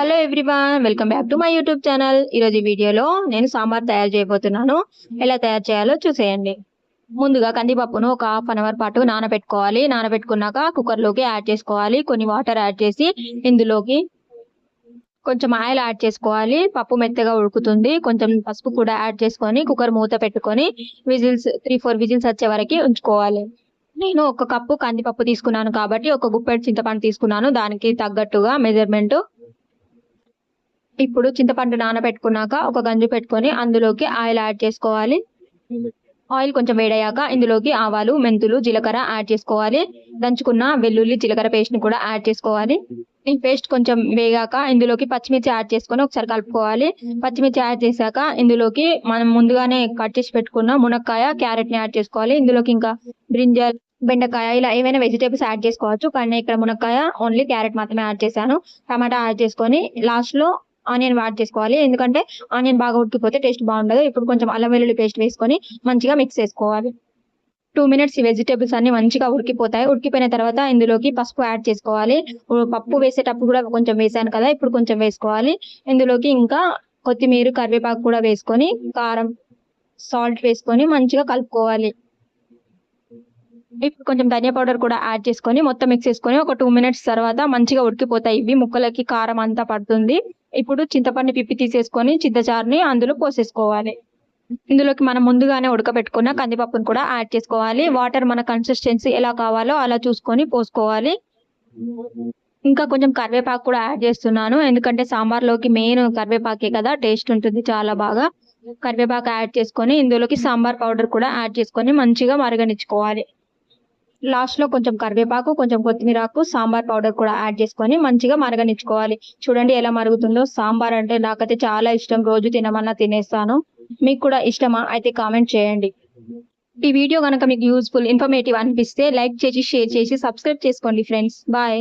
Hello everyone welcome back to my YouTube channel ఈరోజు వీడియోలో నేను సాంబార్ తయారు చేయబోతున్నాను. ఎలా తయారు చేయాలో చూసేయండి. ముందుగా కందిపప్పును ఒక హాఫ్ అన్ అవర్ పాటు నానబెట్టుకోవాలి. నానబెట్టుకున్నాక కుక్కర్లోకి యాడ్ చేసుకోవాలి. కొన్ని వాటర్ యాడ్ చేసి ఇందులోకి కొంచెం ఆయిల్ యాడ్ చేసుకోవాలి. పప్పు మెత్తగా ఉడుకుతుంది. కొంచెం పసుపు కూడా యాడ్ చేసుకొని కుక్కర్ మూత పెట్టుకొని విజిల్స్ త్రీ ఫోర్ విజిల్స్ వచ్చే వరకు ఉంచుకోవాలి. నేను ఒక కప్పు కందిపప్పు తీసుకున్నాను కాబట్టి ఒక గుప్పెడు చింతపండు తీసుకున్నాను. దానికి తగ్గట్టుగా మెజర్మెంట్ ఇప్పుడు చింతపండు నానబెట్టుకున్నాక ఒక గంజు పెట్టుకొని అందులోకి ఆయిల్ యాడ్ చేసుకోవాలి. ఆయిల్ కొంచెం వేడయ్యాక ఇందులోకి ఆవాలు మెంతులు జీలకర్ర యాడ్ చేసుకోవాలి. దంచుకున్న వెల్లుల్లి జీలకర్ర పేస్ట్ని కూడా యాడ్ చేసుకోవాలి. ఈ పేస్ట్ కొంచెం వేగాక ఇందులోకి పచ్చిమిర్చి యాడ్ చేసుకొని ఒకసారి కలుపుకోవాలి. పచ్చిమిర్చి యాడ్ చేశాక ఇందులోకి మనం ముందుగానే కట్ చేసి పెట్టుకున్న మునక్కాయ క్యారెట్ని యాడ్ చేసుకోవాలి. ఇందులోకి ఇంకా బ్రింజల్ బెండకాయ ఇలా ఏవైనా వెజిటేబుల్స్ యాడ్ చేసుకోవచ్చు. కానీ ఇక్కడ మునక్కాయ ఓన్లీ క్యారెట్ మాత్రమే యాడ్ చేశాను. టమాటా యాడ్ చేసుకొని లాస్ట్లో ఆనియన్ యాడ్ చేసుకోవాలి. ఎందుకంటే ఆనియన్ బాగా ఉడికిపోతే టేస్ట్ బాగుండదు. ఇప్పుడు కొంచెం అల్లం వెల్లుల్లి పేస్ట్ వేసుకొని మంచిగా మిక్స్ చేసుకోవాలి. టూ మినిట్స్ ఈ వెజిటేబుల్స్ అన్ని మంచిగా ఉడికిపోతాయి. ఉడికిపోయిన తర్వాత ఇందులోకి పసుపు యాడ్ చేసుకోవాలి. పప్పు వేసేటప్పుడు కూడా కొంచెం వేసాను కదా ఇప్పుడు కొంచెం వేసుకోవాలి. ఇందులోకి ఇంకా కొత్తిమీర కరివేపాకు కూడా వేసుకొని కారం సాల్ట్ వేసుకొని మంచిగా కలుపుకోవాలి. ఇప్పుడు కొంచెం ధనియా పౌడర్ కూడా యాడ్ చేసుకొని మొత్తం మిక్స్ చేసుకొని ఒక టూ మినిట్స్ తర్వాత మంచిగా ఉడికిపోతాయి. ఇవి ముక్కలకి కారం అంతా పడుతుంది. ఇప్పుడు చింతపండు పిప్పి తీసేసుకొని చింతచారుని అందులో పోసేసుకోవాలి. ఇందులోకి మనం ముందుగానే ఉడకబెట్టుకున్న కందిపప్పును కూడా యాడ్ చేసుకోవాలి. వాటర్ మన కన్సిస్టెన్సీ ఎలా కావాలో అలా చూసుకొని పోసుకోవాలి. ఇంకా కొంచెం కరివేపాకు కూడా యాడ్ చేస్తున్నాను. ఎందుకంటే సాంబార్లోకి మెయిన్ కరివేపాకే కదా టేస్ట్ ఉంటుంది చాలా బాగా. కరివేపాకు యాడ్ చేసుకొని ఇందులోకి సాంబార్ పౌడర్ కూడా యాడ్ చేసుకొని మంచిగా మరగనిచ్చుకోవాలి. లాస్ట్లో కొంచెం కరివేపాకు కొంచెం కొత్తిమీరాకు సాంబార్ పౌడర్ కూడా యాడ్ చేసుకొని మంచిగా మరగనిచ్చుకోవాలి. చూడండి ఎలా మరుగుతుందో. సాంబార్ అంటే నాకైతే చాలా ఇష్టం. రోజు తినమన్నా తినేస్తాను. మీకు కూడా ఇష్టమా? అయితే కామెంట్ చేయండి. ఈ వీడియో కనుక మీకు యూస్ఫుల్ ఇన్ఫర్మేటివ్ అనిపిస్తే లైక్ చేసి షేర్ చేసి సబ్స్క్రైబ్ చేసుకోండి ఫ్రెండ్స్. బాయ్.